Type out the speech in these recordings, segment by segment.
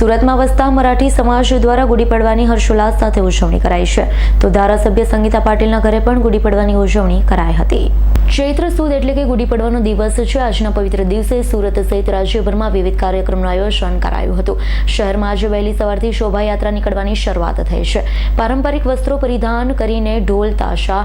સુરતમાં વસતા મરાઠી સમાજ દ્વારા ગુડી પડવાની હર્ષોલ્લાસ સાથે ઉજવણી કરાઈ છે. તો ધારાસભ્ય સંગીતા પાટીલના ઘરે પણ ગુડી પડવાની ઉજવણી કરાઈ હતી. ચૈત્ર સુદ એટલે કે ગુડી પડવાનો દિવસ છે. આજના પવિત્ર દિવસે સુરત સહિત રાજ્યભરમાં વિવિધ કાર્યક્રમનું આયોજન કરાયું હતું. શહેરમાં આજે વહેલી સવારથી શોભાયાત્રા નીકળવાની શરૂઆત થઈ છે. પારંપરિક વસ્ત્રો પરિધાન કરીને ઢોલ, તાશા,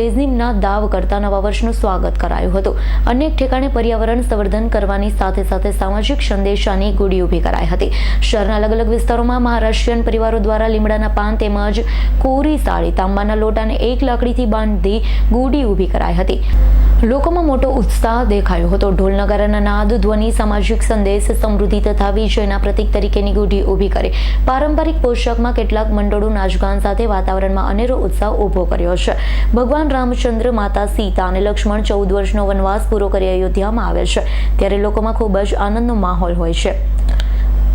લેઝિમના દાવ કરતા નવા વર્ષનું સ્વાગત કરાયું હતું. અનેક ઠેકાણે પર્યાવરણ સંવર્ધન કરવાની સાથે સાથે સામાજિક સંદેશાની ગુડી ઊભી કરાઈ હતી. શહેરના અલગ અલગ વિસ્તારોમાં મહારાષ્ટ્રીયન પરિવારો દ્વારા લીમડાના પાન તેમજ કોરી સાડી, તાંબાના લોટાને એક લાકડીથી બાંધી ગુડી ઊભી કરાઈ હતી. લોકોમાં મોટો ઉત્સાહ દેખાયો હતો. ઢોલ નગારાના નાદ, ધ્વનિ, સામાજિક સંદેશ, સમૃદ્ધિ તથા વિજયના પ્રતીક તરીકેની ગુઢી ઊભી કરી. પારંપરિક પોશાકમાં કેટલાક મંડળો નાચગાન સાથે વાતાવરણમાં અનેરો ઉત્સાહ ઊભો કર્યો છે. ભગવાન રામચંદ્ર, માતા સીતા અને લક્ષ્મણ ચૌદ વર્ષનો વનવાસ પૂરો કરી અયોધ્યામાં આવે છે, ત્યારે લોકોમાં ખૂબ જ આનંદનો માહોલ હોય છે.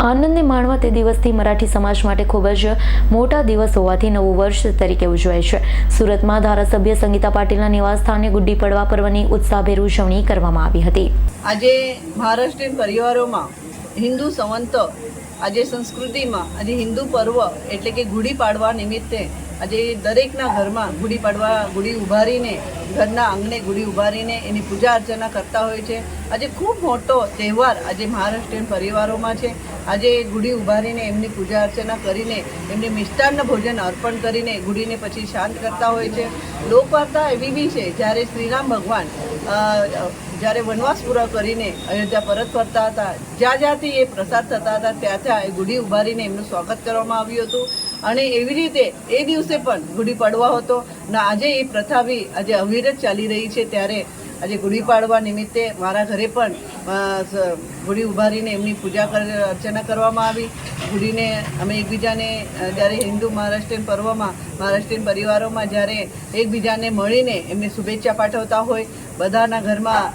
આનંદને માણવા તે દિવસથી મરાઠી સમાજ માટે ખૂબ જ મોટા દિવસ હોવાથી નવું વર્ષ તરીકે ઉજવાય છે. સુરતમાં ધારાસભ્ય સંગીતા પાટીલના નિવાસ સ્થાને ગુડી પડવા પર્વની ઉત્સાહભેર ઉજવણી કરવામાં આવી હતી. આજે મહારાષ્ટ્રીયન પરિવારોમાં હિન્દુ સંવંત આજે સંસ્કૃતિમાં આજે હિન્દુ પર્વ એટલે કે ગુડી પાડવા નિમિત્તે આજે દરેકના ઘરમાં ગુડી પાડવા, ગુડી ઉભારીને, ઘરના આંગણે ગુડી ઉભારીને એની પૂજા અર્ચના કરતા હોય છે. આજે ખૂબ મોટો તહેવાર આજે મહારાષ્ટ્રીયન પરિવારોમાં છે. આજે ગુડી ઉભારીને, એમની પૂજા અર્ચના કરીને, એમને મિષ્ટાન્ન ભોજન અર્પણ કરીને ગુડીને પછી શાંત કરતા હોય છે. લોકવાર્તા એવી બી છે, જ્યારે શ્રીરામ ભગવાન જ્યારે વનવાસ પૂરા કરીને અયોધ્યા પરત ફરતા હતા, જ્યાં જ્યાંથી એ પ્રસાદ થતા હતા, ત્યાં ત્યાં એ ગુડી ઉભારીને એમનું સ્વાગત કરવામાં આવ્યું હતું. અને એવી રીતે એ દિવસે પણ ગુડી પડવા હતો. ને આજે એ પ્રથા બી આજે અવિરત ચાલી રહી છે, ત્યારે આજે ગુડી પાડવા નિમિત્તે મારા ઘરે પણ ગુડી ઉભારીને એમની પૂજા અર્ચના કરવામાં આવી. ગુડીને અમે એકબીજાને જ્યારે હિન્દુ મહારાષ્ટ્રીયન પર્વમાં, મહારાષ્ટ્રીયન પરિવારોમાં જ્યારે એકબીજાને મળીને એમને શુભેચ્છા પાઠવતા હોય, બધાના ઘરમાં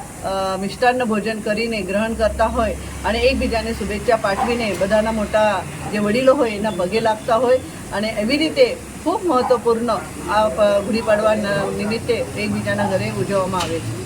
મિષ્ટાન્ન ભોજન કરીને ગ્રહણ કરતા હોય અને એકબીજાને શુભેચ્છા પાઠવીને બધાના મોટા જે વડીલો હોય એના પગે લાગતા હોય અને એવી રીતે ખૂબ મહત્વપૂર્ણ આ ગુડી પાડવા નિમિત્તે એકબીજાના ઘરે ઉજવવામાં આવે છે.